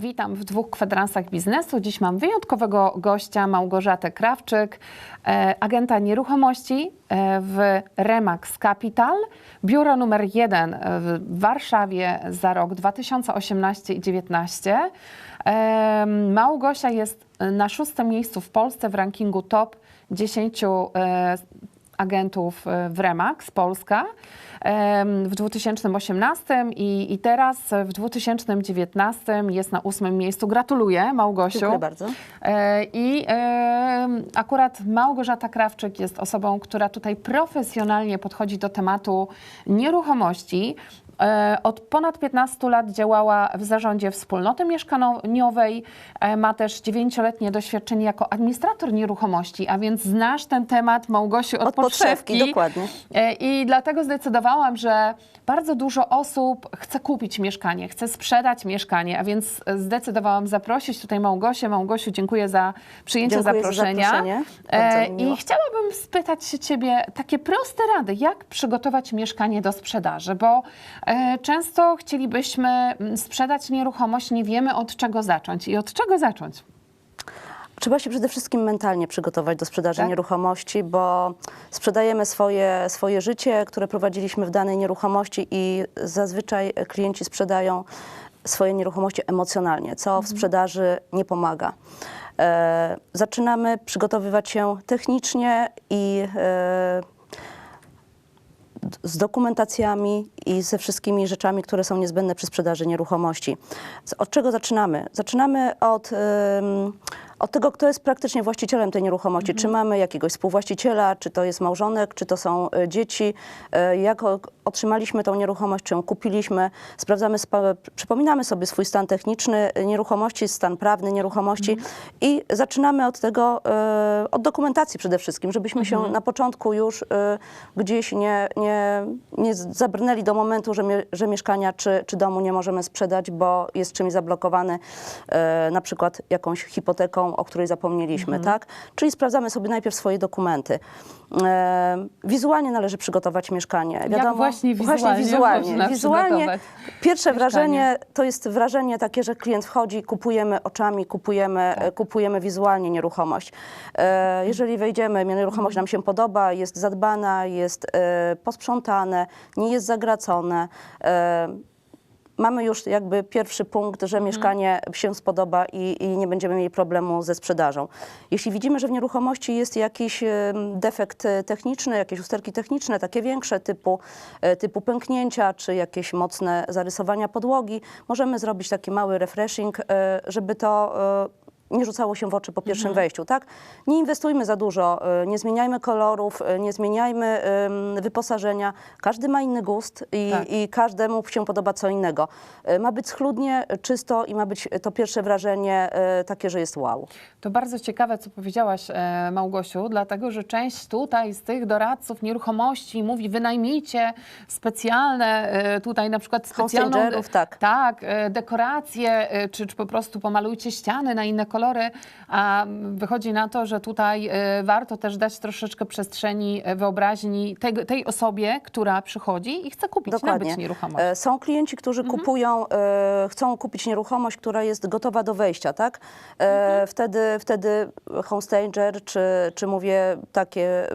Witam w dwóch kwadransach biznesu. Dziś mam wyjątkowego gościa, Małgorzatę Krawczyk, e, agenta nieruchomości e, w Remax Capital, biuro numer jeden w Warszawie za rok 2018 i 2019. E, Małgosia jest na szóstym miejscu w Polsce w rankingu top 10 e, agentów e, w Remax Polska w 2018 i, i teraz w 2019 jest na ósmym miejscu. Gratuluję Małgosiu. Dziękuję bardzo. E, I akurat Małgorzata Krawczyk jest osobą, która tutaj profesjonalnie podchodzi do tematu nieruchomości. E, Od ponad 15 lat działała w zarządzie wspólnoty mieszkaniowej. E, Ma też dziewięcioletnie doświadczenie jako administrator nieruchomości, a więc znasz ten temat, Małgosiu, od, Od podszewki, dokładnie. E, I dlatego zdecydowałam, że bardzo dużo osób chce kupić mieszkanie, chce sprzedać mieszkanie, a więc zdecydowałam zaprosić tutaj Małgosię. Małgosiu, dziękuję za przyjęcie Dziękuję za zaproszenia. zaproszenie. E, mi miło. I chciałabym spytać się Ciebie takie proste rady, jak przygotować mieszkanie do sprzedaży, bo często chcielibyśmy mm, sprzedać nieruchomość, nie wiemy od czego zacząć i od czego zacząć. Trzeba się przede wszystkim mentalnie przygotować do sprzedaży Tak. nieruchomości, bo sprzedajemy swoje, swoje życie, które prowadziliśmy w danej nieruchomości i zazwyczaj klienci sprzedają swoje nieruchomości emocjonalnie, co w sprzedaży nie pomaga. E, zaczynamy przygotowywać się technicznie i e, z dokumentacjami i ze wszystkimi rzeczami, które są niezbędne przy sprzedaży nieruchomości. Od czego zaczynamy? Zaczynamy od, ym, od tego, kto jest praktycznie właścicielem tej nieruchomości. Czy mamy jakiegoś współwłaściciela, czy to jest małżonek, czy to są y, dzieci. Y, jak otrzymaliśmy tą nieruchomość, czy ją kupiliśmy. Sprawdzamy, przypominamy sobie swój stan techniczny nieruchomości, stan prawny nieruchomości i zaczynamy od tego, y, od dokumentacji przede wszystkim, żebyśmy się na początku już gdzieś nie, nie, nie zabrnęli do momentu, że, mie, że mieszkania czy, czy domu nie możemy sprzedać, bo jest czymś zablokowany, y, na przykład jakąś hipoteką, o której zapomnieliśmy, tak? Czyli sprawdzamy sobie najpierw swoje dokumenty. E, wizualnie należy przygotować mieszkanie. Jak właśnie wizualnie Właśnie wizualnie. wizualnie pierwsze mieszkanie? wrażenie to jest wrażenie takie, że klient wchodzi, kupujemy oczami, kupujemy, Tak. kupujemy wizualnie nieruchomość. E, jeżeli wejdziemy, nieruchomość nam się podoba, jest zadbana, jest e, posprzątane, nie jest zagracone. Mamy już jakby pierwszy punkt, że mieszkanie się spodoba i, i nie będziemy mieli problemu ze sprzedażą. Jeśli widzimy, że w nieruchomości jest jakiś defekt e, techniczny, jakieś usterki techniczne, takie większe typu, e, typu pęknięcia czy jakieś mocne zarysowania podłogi, możemy zrobić taki mały refreshing, e, żeby to nie rzucało się w oczy po pierwszym wejściu, tak? Nie inwestujmy za dużo, y, nie zmieniajmy kolorów, y, nie zmieniajmy wyposażenia. Każdy ma inny gust i, Tak. i każdemu się podoba co innego. Y, Ma być schludnie, czysto i ma być to pierwsze wrażenie takie, że jest wow. To bardzo ciekawe, co powiedziałaś, e, Małgosiu, dlatego że część tutaj z tych doradców nieruchomości mówi, wynajmijcie specjalne, e, tutaj na przykład specjalną... Tak. Tak, e, dekoracje, czy, czy po prostu pomalujcie ściany na inne kolory, a mm, wychodzi na to, że tutaj e, warto też dać troszeczkę przestrzeni e, wyobraźni tej, tej osobie, która przychodzi i chce kupić, nabyć nieruchomość. E, Są klienci, którzy kupują, e, chcą kupić nieruchomość, która jest gotowa do wejścia, tak? E, Wtedy, wtedy homestager, czy, czy mówię takie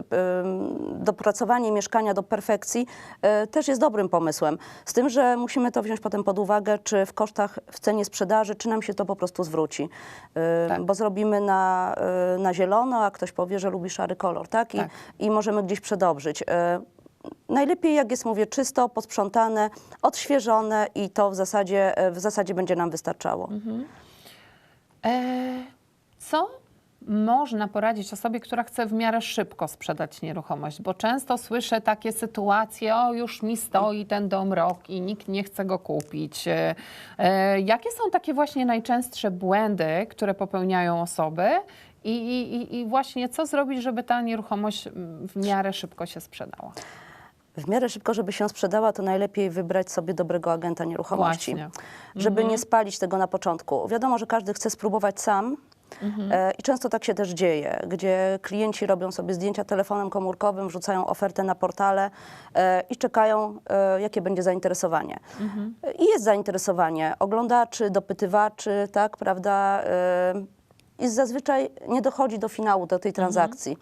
dopracowanie mieszkania do perfekcji też jest dobrym pomysłem. Z tym, że musimy to wziąć potem pod uwagę, czy w kosztach, w cenie sprzedaży, czy nam się to po prostu zwróci. Tak. Bo zrobimy na, e, na zielono, a ktoś powie, że lubi szary kolor, tak? I, Tak. i możemy gdzieś przedobrzyć. E, Najlepiej, jak jest, mówię, czysto, posprzątane, odświeżone i to w zasadzie, e, w zasadzie będzie nam wystarczało. E, co można poradzić osobie, która chce w miarę szybko sprzedać nieruchomość? Bo często słyszę takie sytuacje, o już mi stoi ten dom rok i nikt nie chce go kupić. E, e, jakie są takie właśnie najczęstsze błędy, które popełniają osoby? I, i, i- właśnie co zrobić, żeby ta nieruchomość w miarę szybko się sprzedała? W miarę szybko, żeby się sprzedała, to najlepiej wybrać sobie dobrego agenta nieruchomości. Właśnie. Żeby nie spalić tego na początku. Wiadomo, że każdy chce spróbować sam, E, I często tak się też dzieje, gdzie klienci robią sobie zdjęcia telefonem komórkowym, wrzucają ofertę na portale e, i czekają, e, jakie będzie zainteresowanie. E, I jest zainteresowanie oglądaczy, dopytywaczy, tak, prawda? I zazwyczaj nie dochodzi do finału do tej transakcji.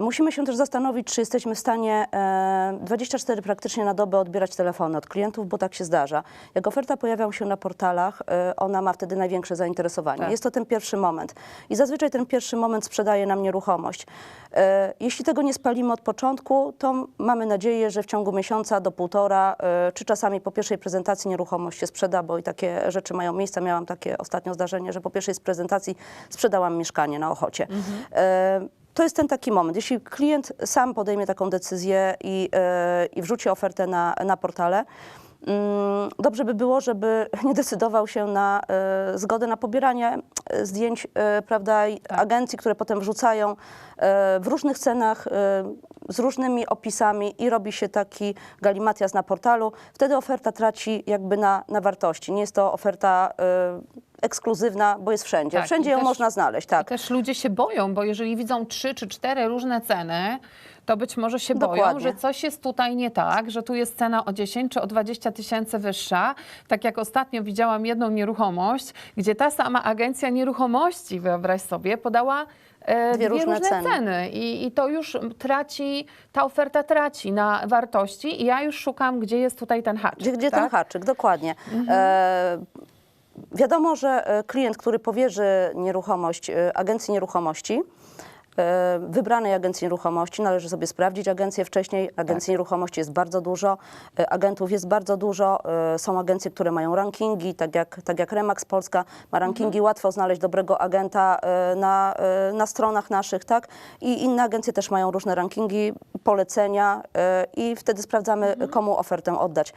Musimy się też zastanowić, czy jesteśmy w stanie e, 24 praktycznie na dobę odbierać telefony od klientów, bo tak się zdarza. Jak oferta pojawia się na portalach, e, ona ma wtedy największe zainteresowanie. Tak. Jest to ten pierwszy moment. I zazwyczaj ten pierwszy moment sprzedaje nam nieruchomość. E, jeśli tego nie spalimy od początku, to mamy nadzieję, że w ciągu miesiąca do półtora, e, czy czasami po pierwszej prezentacji nieruchomość się sprzeda, bo i takie rzeczy mają miejsce. Miałam takie ostatnio zdarzenie, że po pierwszej z prezentacji sprzedałam mieszkanie na Ochocie. E, to jest ten taki moment. Jeśli klient sam podejmie taką decyzję i, e, i wrzuci ofertę na, na portale, dobrze by było, żeby nie decydował się na e, zgodę na pobieranie e, zdjęć e, prawda, i agencji, które potem wrzucają w różnych cenach, z różnymi opisami i robi się taki galimatias na portalu. Wtedy oferta traci jakby na, na wartości. Nie jest to oferta ekskluzywna, bo jest wszędzie. Tak, wszędzie ją też- można znaleźć. I Tak. też ludzie się boją, bo jeżeli widzą trzy czy cztery różne ceny, to być może się boją, Dokładnie. że coś jest tutaj nie tak, że tu jest cena o 10 czy o 20 tysięcy wyższa. Tak jak ostatnio widziałam jedną nieruchomość, gdzie ta sama agencja nieruchomości, wyobraź sobie, podała e, Dwie różne ceny. ceny. I, I to już traci, ta oferta traci na wartości i ja już szukam, gdzie jest tutaj ten haczyk. Gdzie, gdzie tak? ten haczyk, dokładnie. E, wiadomo, że e, klient, który powierzy nieruchomość e, agencji nieruchomości, wybranej agencji nieruchomości, należy sobie sprawdzić agencję wcześniej. Agencji nieruchomości jest bardzo dużo, e, agentów jest bardzo dużo. e, Są agencje, które mają rankingi, tak jak, tak jak Remax Polska ma rankingi, łatwo znaleźć dobrego agenta e, na, e, na stronach naszych, tak? I inne agencje też mają różne rankingi, polecenia e, i wtedy sprawdzamy, komu ofertę oddać.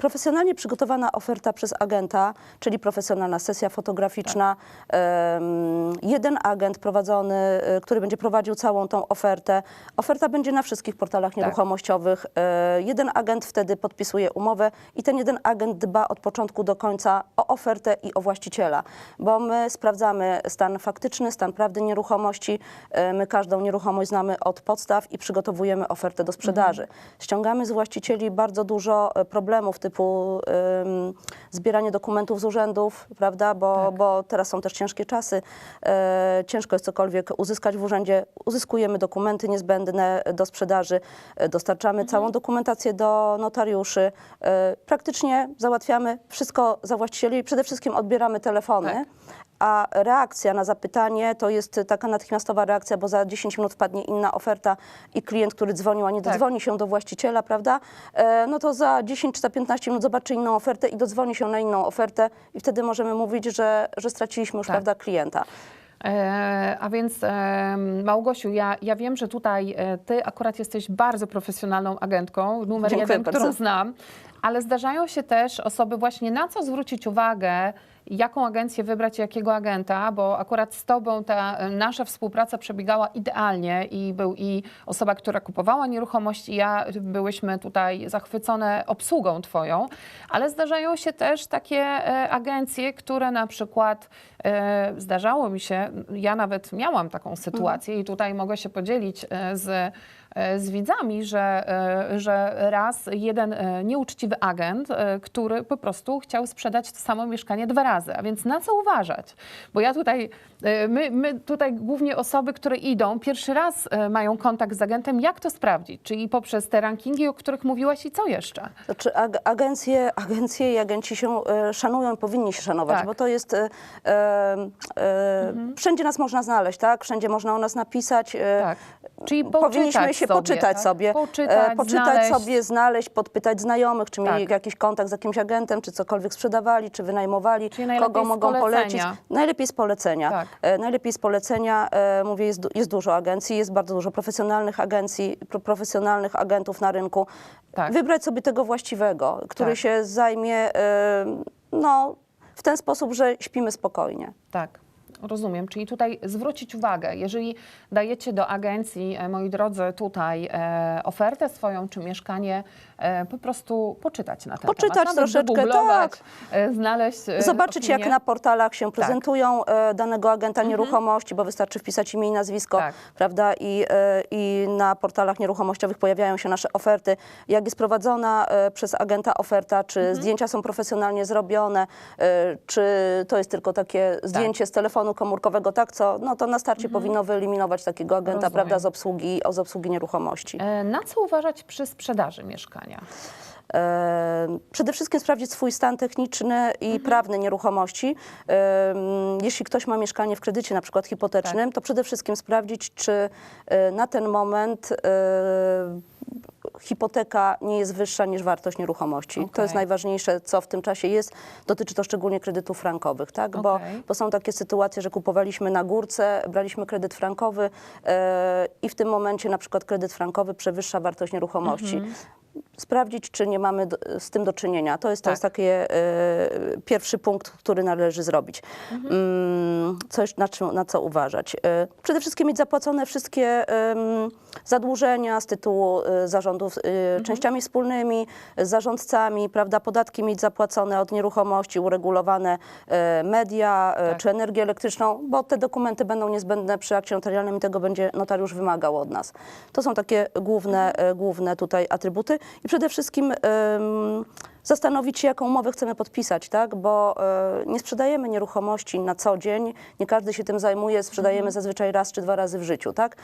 Profesjonalnie przygotowana oferta przez agenta, czyli profesjonalna sesja fotograficzna, em, jeden agent prowadzony, e, który będzie prowadził całą tą ofertę. Oferta będzie na wszystkich portalach nieruchomościowych. E, Jeden agent wtedy podpisuje umowę i ten jeden agent dba od początku do końca o ofertę i o właściciela, bo my sprawdzamy stan faktyczny, stan prawdy nieruchomości. E, My każdą nieruchomość znamy od podstaw i przygotowujemy ofertę do sprzedaży. Ściągamy z właścicieli bardzo dużo problemów typu ym, zbieranie dokumentów z urzędów, prawda, bo, bo teraz są też ciężkie czasy. E, ciężko jest cokolwiek uzyskać w urzędzie. Uzyskujemy dokumenty niezbędne do sprzedaży, e, dostarczamy całą dokumentację do notariuszy. E, praktycznie załatwiamy wszystko za właścicieli i przede wszystkim odbieramy telefony. Tak. A reakcja na zapytanie to jest taka natychmiastowa reakcja, bo za 10 minut wpadnie inna oferta i klient, który dzwonił, a nie Tak. dodzwoni się do właściciela, prawda? E, no to za 10 czy za 15 minut zobaczy inną ofertę i dodzwoni się na inną ofertę i wtedy możemy mówić, że, że straciliśmy już, Tak. prawda, klienta. E, a więc e, Małgosiu, ja, ja wiem, że tutaj e, ty akurat jesteś bardzo profesjonalną agentką, numer Dziękuję jeden, bardzo. którą znam, ale zdarzają się też osoby właśnie na co zwrócić uwagę, jaką agencję wybrać, jakiego agenta, bo akurat z tobą ta e, nasza współpraca przebiegała idealnie i był i osoba, która kupowała nieruchomość i ja byłyśmy tutaj zachwycone obsługą twoją, ale zdarzają się też takie e, agencje, które na przykład zdarzało mi się, ja nawet miałam taką sytuację i tutaj mogę się podzielić z, z widzami, że, e, że raz jeden e, nieuczciwy agent, e, który po prostu chciał sprzedać to samo mieszkanie dwa razy. A więc na co uważać? Bo ja tutaj, e, my, my tutaj głównie osoby, które idą, pierwszy raz e, mają kontakt z agentem, jak to sprawdzić? Czyli poprzez te rankingi, o których mówiłaś i co jeszcze? Znaczy ag- agencje, agencje i agenci się e, szanują powinni się szanować, Tak. bo to jest, e, e, e, wszędzie nas można znaleźć, tak? Wszędzie można o nas napisać. e, Tak. Czyli Powinniśmy poczytać się sobie, poczytać tak? sobie, Poczytać, e, poczytać znaleźć. sobie, znaleźć, podpytać znajomych, czy mieli Tak. jakiś kontakt z jakimś agentem, czy cokolwiek sprzedawali, czy wynajmowali, Czyli kogo mogą polecić. Najlepiej z polecenia. Tak. E, najlepiej z polecenia, e, mówię, jest, jest dużo agencji, jest bardzo dużo profesjonalnych agencji, pro, profesjonalnych agentów na rynku. Tak. Wybrać sobie tego właściwego, który Tak. się zajmie e, no, w ten sposób, że śpimy spokojnie. Tak. Rozumiem, czyli tutaj zwrócić uwagę, jeżeli dajecie do agencji, e, moi drodzy, tutaj e, ofertę swoją czy mieszkanie, po prostu poczytać na ten Poczytać temat. Nawet troszeczkę, tak. e, znaleźć e, Zobaczyć, jak opinię. na portalach się prezentują e, danego agenta nieruchomości, bo wystarczy wpisać imię i nazwisko, Tak. prawda? I, e, I na portalach nieruchomościowych pojawiają się nasze oferty. Jak jest prowadzona e, przez agenta oferta, czy zdjęcia są profesjonalnie zrobione, e, czy to jest tylko takie zdjęcie z telefonu komórkowego, tak? Co, no to na starcie powinno wyeliminować takiego agenta, Rozumiem. prawda, z obsługi, z obsługi nieruchomości. E, Na co uważać przy sprzedaży mieszkania? E, Przede wszystkim sprawdzić swój stan techniczny i prawny nieruchomości. E, Jeśli ktoś ma mieszkanie w kredycie, na przykład hipotecznym, to przede wszystkim sprawdzić, czy e, na ten moment hipoteka nie jest wyższa niż wartość nieruchomości. To Okej. jest najważniejsze, co w tym czasie jest. Dotyczy to szczególnie kredytów frankowych, tak? Bo, Okej. bo są takie sytuacje, że kupowaliśmy na górce, braliśmy kredyt frankowy e, i w tym momencie na przykład kredyt frankowy przewyższa wartość nieruchomości Mhm. Sprawdzić, czy nie mamy do, z tym do czynienia. To jest, to Tak. jest taki e, pierwszy punkt, który należy zrobić. Mhm. Mm, coś, na, czym, na co uważać. E, przede wszystkim mieć zapłacone wszystkie zadłużenia z tytułu e, zarządów Mhm. częściami wspólnymi, z zarządcami, prawda, podatki mieć zapłacone od nieruchomości, uregulowane media Tak. czy energię elektryczną, bo te dokumenty będą niezbędne przy akcie notarialnym i tego będzie notariusz wymagał od nas. To są takie główne, e, główne tutaj atrybuty i przede wszystkim zastanowić się, jaką umowę chcemy podpisać, tak? bo e, nie sprzedajemy nieruchomości na co dzień, nie każdy się tym zajmuje, sprzedajemy zazwyczaj raz czy dwa razy w życiu. Tak?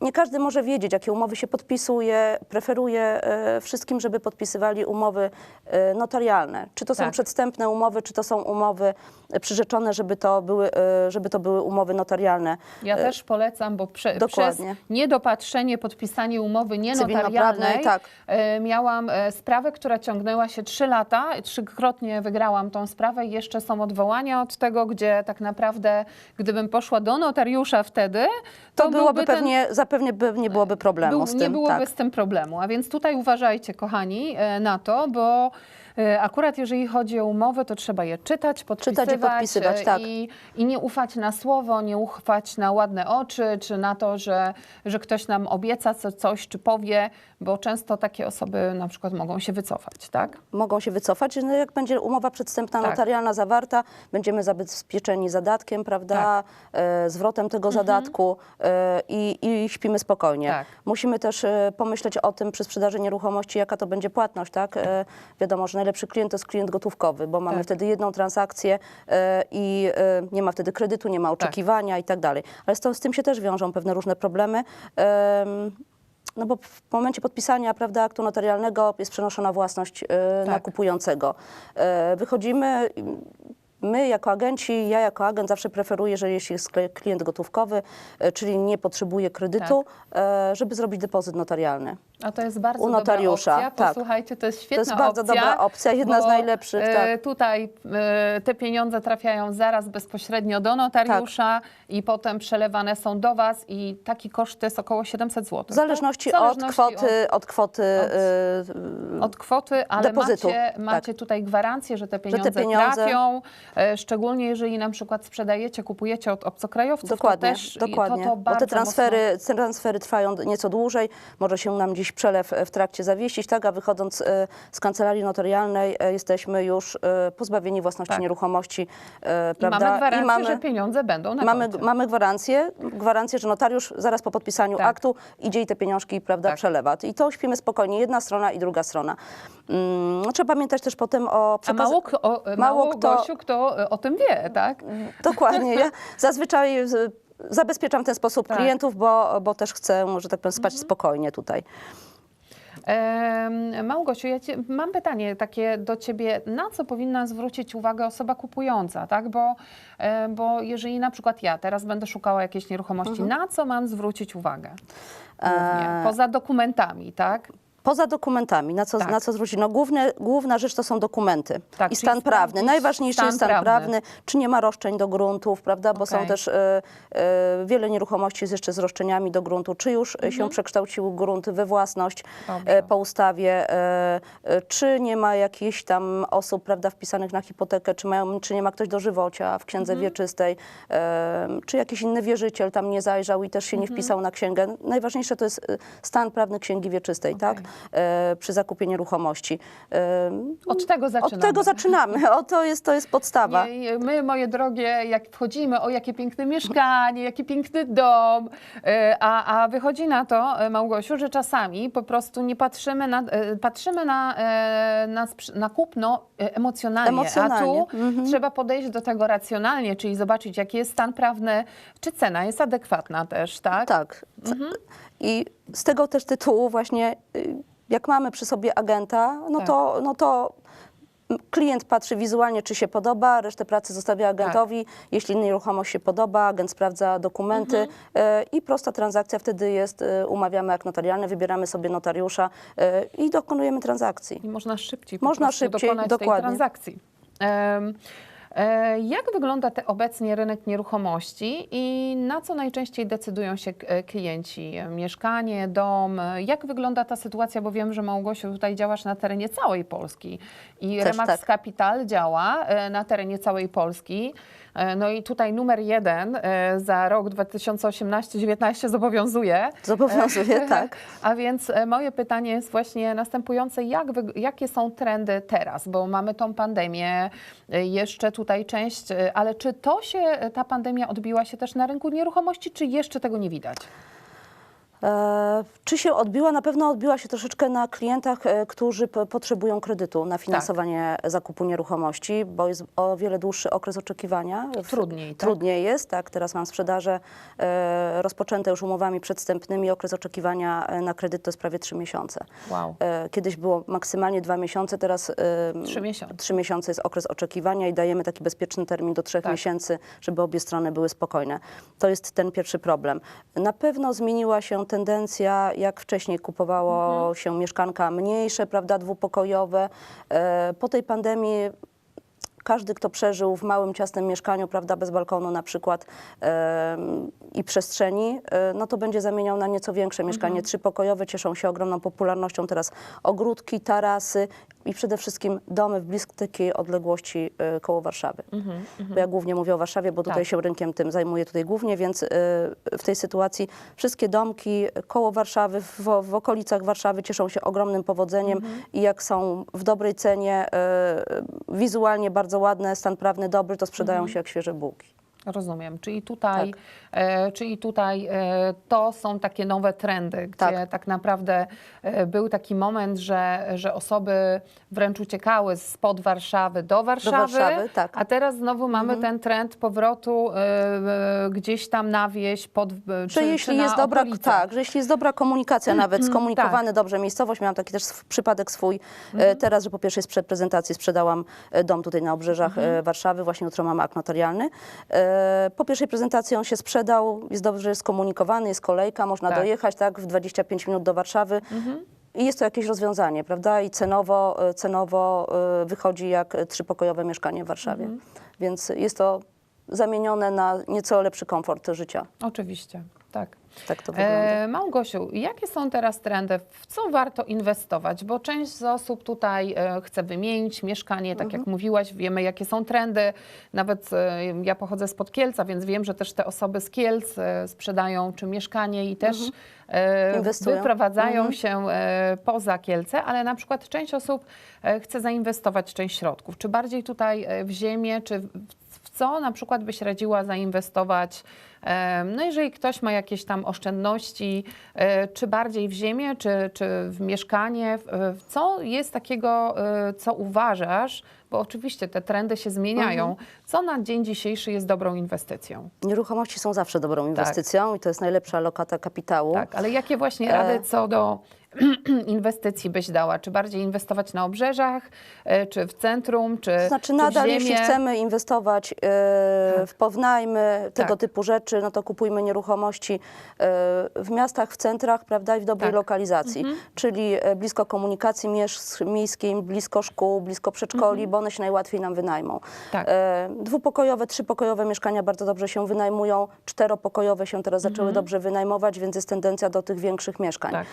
Nie każdy może wiedzieć, jakie umowy się podpisuje. Preferuję e, wszystkim, żeby podpisywali umowy e, notarialne. Czy to są Tak. przedstępne umowy, czy to są umowy e, przyrzeczone, żeby to były, żeby to były umowy notarialne. Ja też polecam, bo prze, przez niedopatrzenie, podpisanie umowy nienotarialnej tak. miałam sprawę, która ciągnęła się trzy lata. Trzykrotnie wygrałam tą sprawę i jeszcze są odwołania od tego, gdzie tak naprawdę, gdybym poszła do notariusza wtedy, to, To byłoby byłby ten- pewnie, by, nie byłoby problemu był, z tym. nie byłoby tak. z tym problemu. A więc tutaj uważajcie, kochani, e, na to, bo e, akurat jeżeli chodzi o umowy, to trzeba je czytać, podpisywać, Czytać i podpisywać, e, tak. i, i nie ufać na słowo, nie ufać na ładne oczy, czy na to, że, że ktoś nam obieca co- coś, czy powie, bo często takie osoby na przykład mogą się wycofać, tak? mogą się wycofać. No jak będzie umowa przedstępna Tak. notarialna zawarta, będziemy zabezpieczeni zadatkiem, prawda, Tak. e, zwrotem tego zadatku e, i, i śpimy spokojnie. Tak. Musimy też e, pomyśleć o tym przy sprzedaży nieruchomości, jaka to będzie płatność, tak? E, wiadomo, że najlepszy klient to jest klient gotówkowy, bo mamy Tak. wtedy jedną transakcję e, i nie ma wtedy kredytu, nie ma oczekiwania i tak dalej. Ale z, to, z tym się też wiążą pewne różne problemy. Em, no bo w momencie podpisania prawda, aktu notarialnego jest przenoszona własność na Tak. kupującego. E, wychodzimy, my jako agenci, ja jako agent zawsze preferuję, że jeśli jest klient gotówkowy, e, czyli nie potrzebuje kredytu, e, żeby zrobić depozyt notarialny. A to jest bardzo U dobra notariusza, opcja. tak. Posłuchajcie, to jest świetna jest bardzo opcja. dobra opcja, jedna z najlepszych, e, tak. Tutaj e, te pieniądze trafiają zaraz bezpośrednio do notariusza i potem przelewane są do Was i taki koszt to jest około 700 zł. W zależności, W zależności od kwoty, od, kwoty od- od kwoty, ale Depozytu, macie, tak. macie tutaj gwarancję, że te pieniądze, pieniądze- trafią, e, szczególnie jeżeli na przykład sprzedajecie, kupujecie od obcokrajowców, Dokładnie, to też dokładnie. To, to bo te transfery, te transfery trwają nieco dłużej, może się nam przelew e, w trakcie zawiesić, tak, a wychodząc e, z kancelarii notarialnej e, jesteśmy już pozbawieni własności Tak. nieruchomości, mocno, i prawda? mamy gwarancję, że pieniądze będą na mamy, koncie. mamy gwarancję, gwarancję, że notariusz zaraz po podpisaniu Tak. aktu idzie i te pieniążki prawda, Tak. przelewa. I to śpimy spokojnie, jedna strona i druga strona. Mm, trzeba pamiętać też potem o A przekaz... mało, kto, o, mało, mało kto- Gosiu, kto o tym wie, tak? Dokładnie. Ja zazwyczaj zabezpieczam w ten sposób Tak. Mhm. klientów, bo, bo też chcę, że tak powiem, spać spokojnie tutaj. Małgosiu, ja cię, mam pytanie takie do Ciebie. Na co powinna zwrócić uwagę osoba kupująca, tak? Bo, bo jeżeli na przykład ja teraz będę szukała jakiejś nieruchomości, na co mam zwrócić uwagę? Głównie, Mhm. E, poza dokumentami, tak? Poza dokumentami, na co, Tak. na co zwrócić? No główne, główna rzecz to są dokumenty Tak, i stan prawny. Najważniejszy stan jest stan prawny. prawny. czy nie ma roszczeń do gruntów, prawda? Bo są Okej. też e, e, wiele nieruchomości jest jeszcze z roszczeniami do gruntu. Czy już e, się przekształcił grunt we własność Mhm. E, po ustawie, czy nie ma jakichś tam osób, prawda, wpisanych na hipotekę, czy, mają, czy nie ma ktoś dożywocia w księdze Mhm. wieczystej, czy jakiś inny wierzyciel tam nie zajrzał i też się nie Mhm. wpisał na księgę. Najważniejsze to jest stan prawny księgi wieczystej, Okej. tak? E, przy zakupie nieruchomości. E, Od tego zaczynamy. Od tego zaczynamy. O, to, jest, to jest podstawa. Nie, my, moje drogie, jak wchodzimy, o jakie piękne mieszkanie, jaki piękny dom, e, a, a wychodzi na to, Małgosiu, że czasami po prostu nie patrzymy na, patrzymy na, na, na kupno emocjonalnie, Emocjonalnie, a tu trzeba podejść do tego racjonalnie, czyli zobaczyć, jaki jest stan prawny, czy cena jest adekwatna też, tak? Tak. I z tego też tytułu właśnie, y, jak mamy przy sobie agenta, no, Tak. to, no to klient patrzy wizualnie, czy się podoba, resztę pracy zostawia agentowi. Jeśli nieruchomość się podoba, agent sprawdza dokumenty Mhm. e, i prosta transakcja wtedy jest, e, umawiamy akt notarialny, wybieramy sobie notariusza i dokonujemy transakcji. I można szybciej Można szybciej, dokonać tej dokładnie. transakcji. Em, e, Jak wygląda te obecnie rynek nieruchomości i na co najczęściej decydują się e, klienci? Mieszkanie, dom? Jak wygląda ta sytuacja? Bo wiem, że Małgosiu tutaj działasz na terenie całej Polski i Też Remax tak. Capital działa e, na terenie całej Polski. E, No i tutaj numer jeden e, za rok 2018-19 zobowiązuje. Zobowiązuje, tak. A więc e, moje pytanie jest właśnie następujące. Jak jakie są trendy teraz? Bo mamy tą pandemię, e, jeszcze tutaj część, e, ale czy to się, ta pandemia odbiła się też na rynku nieruchomości, czy jeszcze tego nie widać? E, czy się odbiła? Na pewno odbiła się troszeczkę na klientach, e, którzy potrzebują kredytu na finansowanie zakupu nieruchomości, bo jest o wiele dłuższy okres oczekiwania. Trudniej, tak? Trudniej jest, tak. Teraz mam sprzedaże e, rozpoczęte już umowami przedstępnymi. Okres oczekiwania na kredyt to jest prawie 3 miesiące. Wow. Kiedyś było maksymalnie dwa miesiące, teraz e, Trzy miesiące. trzy miesiące jest okres oczekiwania i dajemy taki bezpieczny termin do trzech Tak. miesięcy, żeby obie strony były spokojne. To jest ten pierwszy problem. Na pewno zmieniła się tendencja, jak wcześniej kupowało Mhm. się mieszkanka mniejsze, prawda, dwupokojowe. E, Po tej pandemii każdy, kto przeżył w małym, ciasnym mieszkaniu, prawda, bez balkonu na przykład i przestrzeni, e, no to będzie zamieniał na nieco większe mieszkanie trzypokojowe. Cieszą się ogromną popularnością teraz ogródki, tarasy i przede wszystkim domy w bliskiej odległości e, koło Warszawy. Bo ja głównie mówię o Warszawie, bo tutaj Tak. się rynkiem tym zajmuję tutaj głównie, więc e, w tej sytuacji wszystkie domki koło Warszawy, w, w okolicach Warszawy cieszą się ogromnym powodzeniem i jak są w dobrej cenie, e, wizualnie bardzo ładne, stan prawny dobry, to sprzedają się jak świeże bułki. Rozumiem. Czyli tutaj, Tak. e, czyli tutaj e, to są takie nowe trendy, gdzie tak, Tak. naprawdę e, był taki moment, że, że osoby wręcz uciekały spod Warszawy do Warszawy, Warszawy, tak. a teraz znowu mamy ten trend powrotu e, e, gdzieś tam na wieś, pod, e, Że czy, jeśli czy na jest dobra, okolice. tak, że jeśli jest dobra komunikacja, nawet skomunikowana tak. dobrze miejscowość, miałam taki też przypadek swój Mhm. e, teraz, że po pierwszej prezentacji sprzedałam dom tutaj na obrzeżach Mhm. Warszawy, właśnie jutro mam akt notarialny. E, Po pierwszej prezentacji on się sprzedał, jest dobrze skomunikowany, jest kolejka, można Tak. Mhm. dojechać tak w 25 minut do Warszawy. I jest to jakieś rozwiązanie, prawda? I cenowo, e, cenowo e, wychodzi jak e, trzypokojowe mieszkanie w Warszawie. Mhm. Więc jest to zamienione na nieco lepszy komfort życia. Oczywiście, tak. Tak to wygląda. E, Małgosiu, jakie są teraz trendy? W co warto inwestować? Bo część z osób tutaj e, chce wymienić mieszkanie, tak Mhm. jak mówiłaś, wiemy jakie są trendy. Nawet e, ja pochodzę spod Kielca, więc wiem, że też te osoby z Kielc e, sprzedają czy mieszkanie i też e, Mhm. Inwestują. wyprowadzają Mhm. się e, poza Kielce, ale na przykład część osób e, chce zainwestować część środków. Czy bardziej tutaj e, w ziemię, czy w co na przykład byś radziła zainwestować? E, No jeżeli ktoś ma jakieś tam oszczędności, e, czy bardziej w ziemię, czy, czy w mieszkanie, co jest takiego, e, co uważasz, bo oczywiście te trendy się zmieniają, co na dzień dzisiejszy jest dobrą inwestycją? Nieruchomości są zawsze dobrą inwestycją i to jest najlepsza lokata kapitału. Tak, ale jakie właśnie rady co do inwestycji byś dała? Czy bardziej inwestować na obrzeżach, e, czy w centrum, czy, To znaczy czy nadal, jeśli chcemy inwestować e, w pownajmy, tego Tak. typu rzeczy, no to kupujmy nieruchomości e, w miastach, w centrach, prawda, i w dobrej Tak. lokalizacji, czyli e, blisko komunikacji miejskiej, blisko szkół, blisko przedszkoli, bo one się najłatwiej nam wynajmą. Tak. E, dwupokojowe, trzypokojowe mieszkania bardzo dobrze się wynajmują, czteropokojowe się teraz zaczęły dobrze wynajmować, więc jest tendencja do tych większych mieszkań, Tak.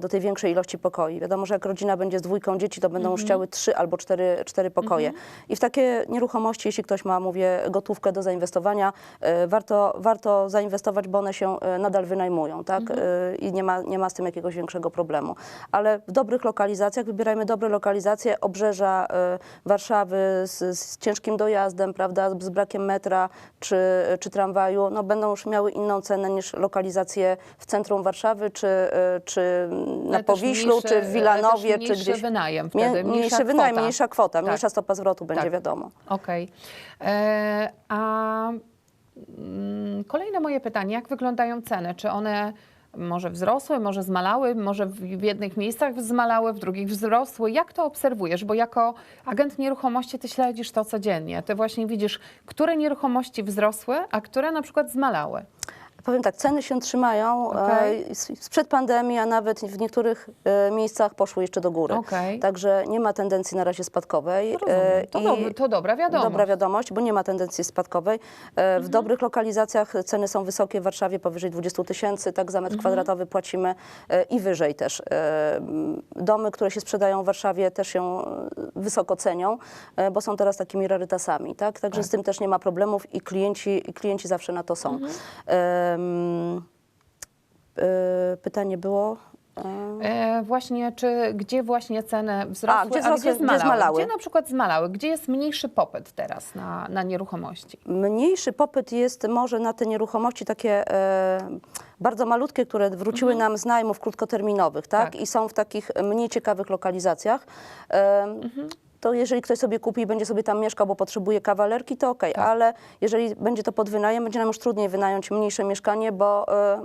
do tej większej ilości pokoi. Wiadomo, że jak rodzina będzie z dwójką dzieci, to będą już chciały trzy albo cztery, cztery pokoje. I w takie nieruchomości, jeśli ktoś ma, mówię, gotówkę do zainwestowania, e, warto, warto zainwestować, bo one się e, nadal wynajmują, tak? E, I nie ma, nie ma z tym jakiegoś większego problemu. Ale w dobrych lokalizacjach, wybierajmy dobre lokalizacje, obrzeża e, Warszawy z, z ciężkim dojazdem, prawda, z brakiem metra czy, czy tramwaju, no będą już miały inną cenę niż lokalizacje w centrum Warszawy, czy, czy na Ale Powiślu, czy w Wilanowie, czy mniejszy gdzieś. wynajem wtedy, mniejsza mniejszy wynajem, kwota. mniejsza kwota, Tak. mniejsza stopa zwrotu będzie Tak. wiadomo. Okej. E, A kolejne moje pytanie, jak wyglądają ceny? Czy one może wzrosły, może zmalały, może w w jednych miejscach zmalały, w drugich wzrosły? Jak to obserwujesz? Bo jako agent nieruchomości ty śledzisz to codziennie. Ty właśnie widzisz, które nieruchomości wzrosły, a które na przykład zmalały. Powiem tak, ceny się trzymają e, s- sprzed pandemii, a nawet w niektórych e, miejscach poszły jeszcze do góry. Okej. Także nie ma tendencji na razie spadkowej. E, To, dob- to dobra wiadomość. Dobra wiadomość, bo nie ma tendencji spadkowej. E, Mhm. W dobrych lokalizacjach ceny są wysokie, w Warszawie powyżej 20 tysięcy, tak za metr Mhm. kwadratowy płacimy i wyżej też. Domy, które się sprzedają w Warszawie też się wysoko cenią, bo są teraz takimi rarytasami, tak? Także z tym też nie ma problemów i klienci, i klienci zawsze na to są. Mhm. E, Pytanie było... e, E, właśnie, czy gdzie właśnie ceny wzrosły, A, gdzie wzrosły, gdzie gdzie zmalały? zmalały? Gdzie na przykład zmalały? Gdzie jest mniejszy popyt teraz na, na nieruchomości? Mniejszy popyt jest może na te nieruchomości takie e, bardzo malutkie, które wróciły nam z najmów krótkoterminowych, tak? Tak. I są w takich mniej ciekawych lokalizacjach. E, To jeżeli ktoś sobie kupi i będzie sobie tam mieszkał, bo potrzebuje kawalerki, to okej, ale jeżeli będzie to pod wynajem, będzie nam już trudniej wynająć mniejsze mieszkanie, bo e,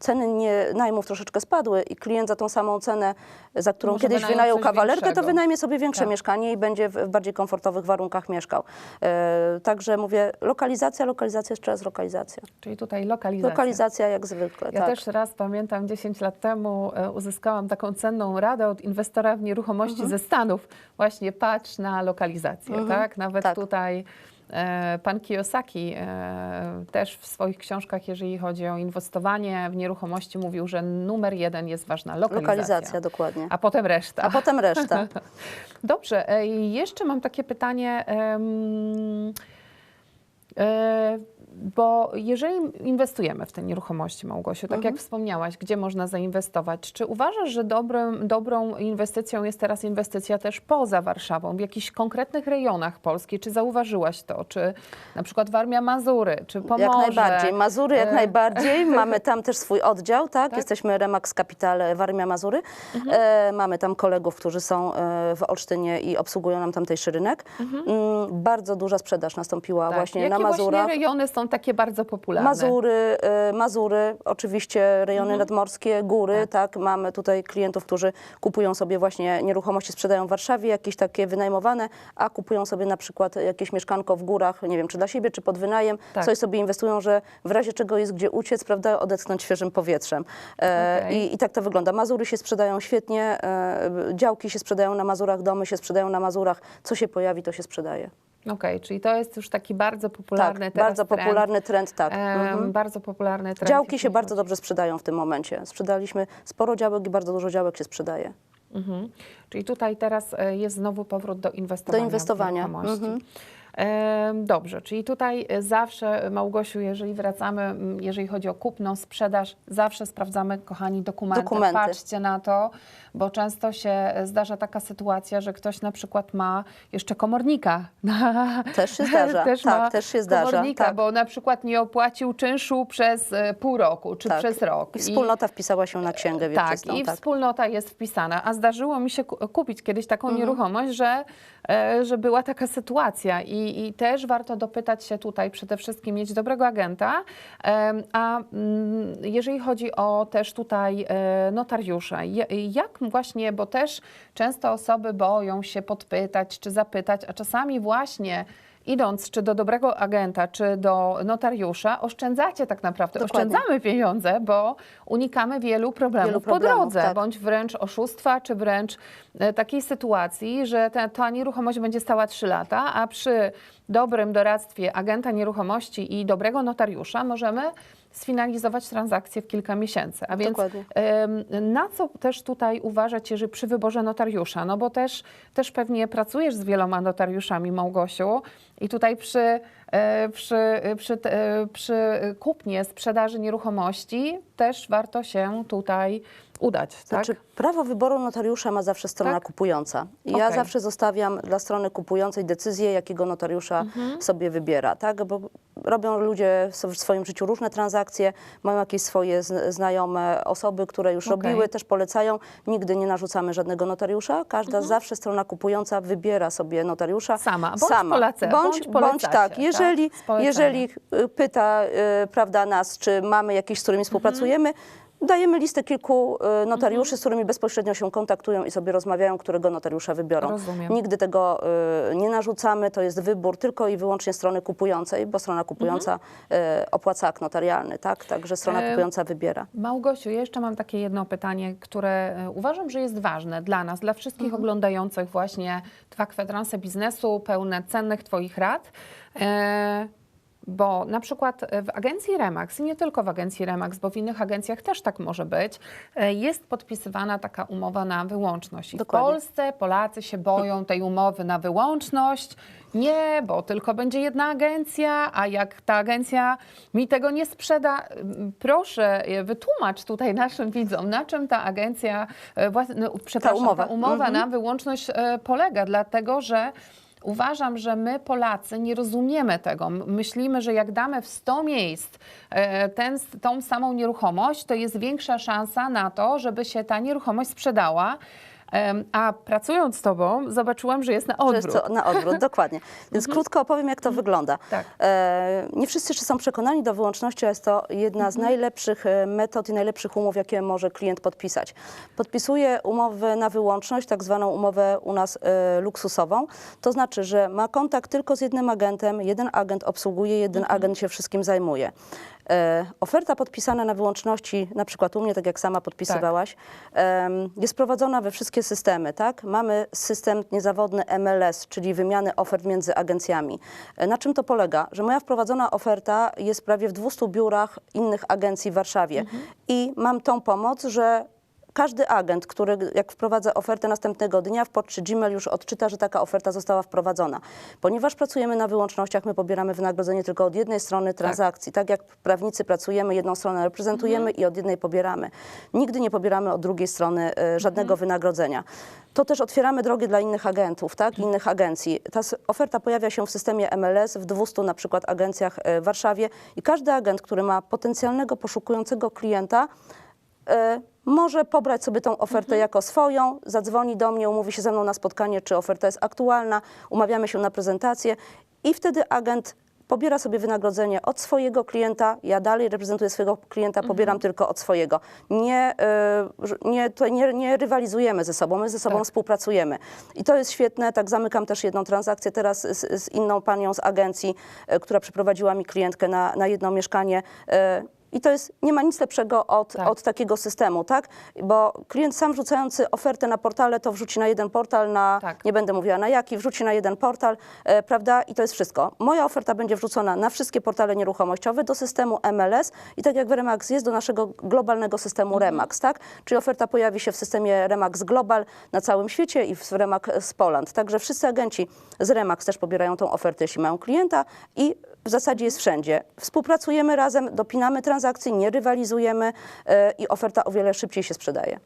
ceny nie, najmów troszeczkę spadły i klient za tą samą cenę, za którą Może kiedyś wynajął kawalerkę, to wynajmie sobie większe Tak. mieszkanie i będzie w, w bardziej komfortowych warunkach mieszkał. E, także mówię, lokalizacja, lokalizacja, jeszcze raz lokalizacja. Czyli tutaj lokalizacja. Lokalizacja jak zwykle, Ja tak. też raz pamiętam, 10 lat temu e, uzyskałam taką cenną radę od inwestora w nieruchomości ze Stanów. Właśnie patrz na lokalizację, tak? Nawet tak. tutaj pan Kiyosaki e, też w swoich książkach, jeżeli chodzi o inwestowanie w nieruchomości, mówił, że numer jeden jest ważna lokalizacja. Lokalizacja, dokładnie. A potem reszta. A potem reszta. Dobrze, e, jeszcze mam takie pytanie. e, Bo jeżeli inwestujemy w te nieruchomości, Małgosiu, tak Mhm. jak wspomniałaś, gdzie można zainwestować, czy uważasz, że dobrym, dobrą inwestycją jest teraz inwestycja też poza Warszawą, w jakichś konkretnych rejonach Polski? Czy zauważyłaś to? Czy na przykład Warmia Mazury, czy Pomorze? Jak najbardziej. Mazury jak E, najbardziej. Mamy tam też swój oddział, tak? Jesteśmy Remax Capital Warmia Mazury. Mhm. E, mamy tam kolegów, którzy są e, w Olsztynie i obsługują nam tamtejszy rynek. Mm, bardzo duża sprzedaż nastąpiła Mhm. Tak. właśnie Jakie na Mazurach. właśnie rejony są takie bardzo popularne? Mazury, y, Mazury, oczywiście rejony nadmorskie, góry, tak. Mamy tutaj klientów, którzy kupują sobie właśnie nieruchomości, sprzedają w Warszawie, jakieś takie wynajmowane, a kupują sobie na przykład jakieś mieszkanko w górach, nie wiem, czy dla siebie, czy pod wynajem, Tak. coś sobie inwestują, że w razie czego jest gdzie uciec, prawda, odetchnąć świeżym powietrzem. E, Okej. i, I tak to wygląda. Mazury się sprzedają świetnie, e, działki się sprzedają na Mazurach, domy się sprzedają na Mazurach, co się pojawi, to się sprzedaje. Okej, czyli to jest już taki bardzo popularny Tak, teraz bardzo trend. popularny trend, tak. Mhm. Bardzo popularny trend. Działki się bardzo dobrze sprzedają w tym momencie. Sprzedaliśmy sporo działek i bardzo dużo działek się sprzedaje. Mhm. Czyli tutaj teraz e, jest znowu powrót do inwestowania. Do inwestowania, W nieruchomości. mhm. Dobrze, czyli tutaj e, zawsze, Małgosiu, jeżeli wracamy, jeżeli chodzi o kupno, sprzedaż, zawsze sprawdzamy, kochani, dokumenty. Dokumenty. Patrzcie na to, bo często się e, zdarza taka sytuacja, że ktoś na przykład ma jeszcze komornika. Też się zdarza, też tak, ma też się zdarza, Komornika, tak. bo na przykład nie opłacił czynszu przez e, pół roku, czy Tak. przez rok. I wspólnota wpisała się na księgę Tak, wieczystą. i Tak, wspólnota jest wpisana. A zdarzyło mi się ku- kupić kiedyś taką Mhm. nieruchomość, że, e, że była taka sytuacja i I, też warto dopytać się tutaj przede wszystkim mieć dobrego agenta. A mm, jeżeli chodzi o też tutaj e, notariusze, jak właśnie, bo też często osoby boją się podpytać czy zapytać, a czasami właśnie idąc czy do dobrego agenta, czy do notariusza, oszczędzacie tak naprawdę, Dokładnie. oszczędzamy pieniądze, bo unikamy wielu problemów, Wielu po problemów, drodze, tak. bądź wręcz oszustwa, czy wręcz e, takiej sytuacji, że ta, ta nieruchomość będzie stała 3 lata, a przy dobrym doradztwie agenta nieruchomości i dobrego notariusza możemy sfinalizować transakcję w kilka miesięcy. A więc Dokładnie. na co też tutaj uważać jeżeli przy wyborze notariusza? No bo też, też pewnie pracujesz z wieloma notariuszami, Małgosiu, i tutaj przy, przy, przy, te- przy kupnie, sprzedaży nieruchomości też warto się tutaj udać, tak? Znaczy, prawo wyboru notariusza ma zawsze strona Tak? kupująca. Ja Okej. zawsze zostawiam dla strony kupującej decyzję, jakiego notariusza Mhm. sobie wybiera, tak? Bo robią ludzie w swoim życiu różne transakcje, mają jakieś swoje zn- znajome osoby, które już Okej. robiły, też polecają. Nigdy nie narzucamy żadnego notariusza. Każda zawsze strona kupująca wybiera sobie notariusza. Mhm. Sama, bądź polece- bądź, bądź bądź tak. tak? Jeżeli, jeżeli y, pyta y, prawda, nas, czy mamy jakieś, z którymi współpracujemy, dajemy listę kilku y, notariuszy, z którymi bezpośrednio się kontaktują i sobie rozmawiają, którego notariusza wybiorą. Rozumiem. Nigdy tego y, nie narzucamy, to jest wybór tylko i wyłącznie strony kupującej, bo strona kupująca y, opłaca akt notarialny, tak? Także strona Mhm. E, kupująca wybiera. Małgosiu, ja jeszcze mam takie jedno pytanie, które e, uważam, że jest ważne dla nas, dla wszystkich Mhm. oglądających właśnie dwa kwadranse biznesu, pełne cennych Twoich rad. Bo na przykład w agencji Remax i nie tylko w agencji Remax, bo w innych agencjach też tak może być, e, jest podpisywana taka umowa na wyłączność. I w. Polsce Polacy się boją tej umowy na wyłączność. Nie, bo tylko będzie jedna agencja, a jak ta agencja mi tego nie sprzeda, proszę e, wytłumacz tutaj naszym widzom, na czym ta agencja, e, no, przepraszam, umowa. ta umowa Mhm. na wyłączność polega, dlatego że Uważam, że my Polacy nie rozumiemy tego. Myślimy, że jak damy w 100 miejsc e, ten, tą samą nieruchomość, to jest większa szansa na to, żeby się ta nieruchomość sprzedała. A pracując z Tobą, zobaczyłam, że jest na Że odwrót. to na odwrót, dokładnie. Więc krótko opowiem, jak to wygląda. Tak. E, nie wszyscy jeszcze są przekonani do wyłączności, a jest to jedna z najlepszych e, metod i najlepszych umów, jakie może klient podpisać. Podpisuje umowę na wyłączność, tak zwaną umowę u nas e, luksusową. To znaczy, że ma kontakt tylko z jednym agentem, jeden agent obsługuje, jeden agent się wszystkim zajmuje. E, oferta podpisana na wyłączności, na przykład u mnie, tak jak sama podpisywałaś, em, jest prowadzona we wszystkie systemy. Tak? Mamy system niezawodny MLS, czyli wymiany ofert między agencjami. E, Na czym to polega? Że moja wprowadzona oferta jest prawie w 200 biurach innych agencji w Warszawie. I mam tą pomoc, że każdy agent, który jak wprowadza ofertę następnego dnia w poczcie Gmail już odczyta, że taka oferta została wprowadzona. Ponieważ pracujemy na wyłącznościach, my pobieramy wynagrodzenie tylko od jednej strony transakcji. Tak, jak prawnicy pracujemy, jedną stronę reprezentujemy i od jednej pobieramy. Nigdy nie pobieramy od drugiej strony e, żadnego wynagrodzenia. To też otwieramy drogi dla innych agentów, tak, innych agencji. Ta oferta pojawia się w systemie MLS w 200 na przykład agencjach e, w Warszawie i każdy agent, który ma potencjalnego poszukującego klienta, może pobrać sobie tą ofertę jako swoją, zadzwoni do mnie, umówi się ze mną na spotkanie, czy oferta jest aktualna, umawiamy się na prezentację i wtedy agent pobiera sobie wynagrodzenie od swojego klienta, ja dalej reprezentuję swojego klienta, pobieram tylko od swojego. Nie, y, nie, nie, nie rywalizujemy ze sobą, my ze sobą Tak. współpracujemy. I to jest świetne, tak zamykam też jedną transakcję teraz z, z inną panią z agencji, y, która przyprowadziła mi klientkę na, na jedno mieszkanie. y, i to jest, nie ma nic lepszego od, Tak. od takiego systemu, tak? Bo klient sam wrzucający ofertę na portale, to wrzuci na jeden portal, na, Tak. nie będę mówiła na jaki, wrzuci na jeden portal, e, prawda? I to jest wszystko. Moja oferta będzie wrzucona na wszystkie portale nieruchomościowe, do systemu MLS i tak jak w Remax jest, do naszego globalnego systemu Mhm. Remax, tak? Czyli oferta pojawi się w systemie Remax Global na całym świecie i w Remax Poland. Także wszyscy agenci z Remax też pobierają tą ofertę, jeśli mają klienta i w zasadzie jest wszędzie. Współpracujemy razem, dopinamy transakcje, nie rywalizujemy e, i oferta o wiele szybciej się sprzedaje.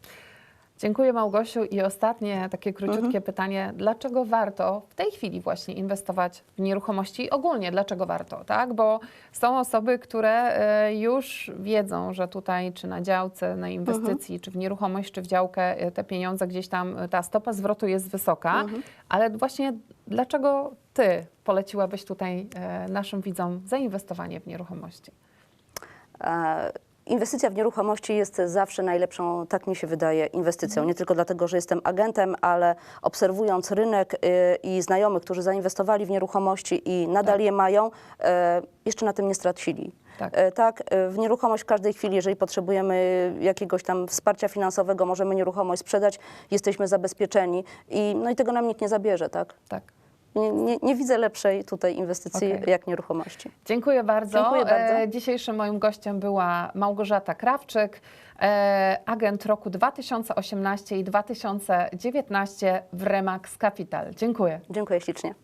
Dziękuję Małgosiu i ostatnie takie króciutkie pytanie. Dlaczego warto w tej chwili właśnie inwestować w nieruchomości? Ogólnie dlaczego warto, tak? Bo są osoby, które e, już wiedzą, że tutaj czy na działce, na inwestycji, czy w nieruchomość, czy w działkę e, te pieniądze gdzieś tam, e, ta stopa zwrotu jest wysoka, ale właśnie dlaczego ty poleciłabyś tutaj naszym widzom zainwestowanie w nieruchomości? Inwestycja w nieruchomości jest zawsze najlepszą, tak mi się wydaje, inwestycją. Mhm. Nie tylko dlatego, że jestem agentem, ale obserwując rynek y, i znajomych, którzy zainwestowali w nieruchomości i nadal je mają, e, jeszcze na tym nie stracili. Tak. E, Tak, e, w nieruchomość w każdej chwili, jeżeli potrzebujemy jakiegoś tam wsparcia finansowego, możemy nieruchomość sprzedać, jesteśmy zabezpieczeni i, no i tego nam nikt nie zabierze, tak? Tak. Nie, nie, nie widzę lepszej tutaj inwestycji Okej. jak nieruchomości. Dziękuję bardzo. Dziękuję bardzo. E, dzisiejszym moim gościem była Małgorzata Krawczyk, e, agent roku 2018 i 2019 w Remax Capital. Dziękuję. Dziękuję ślicznie.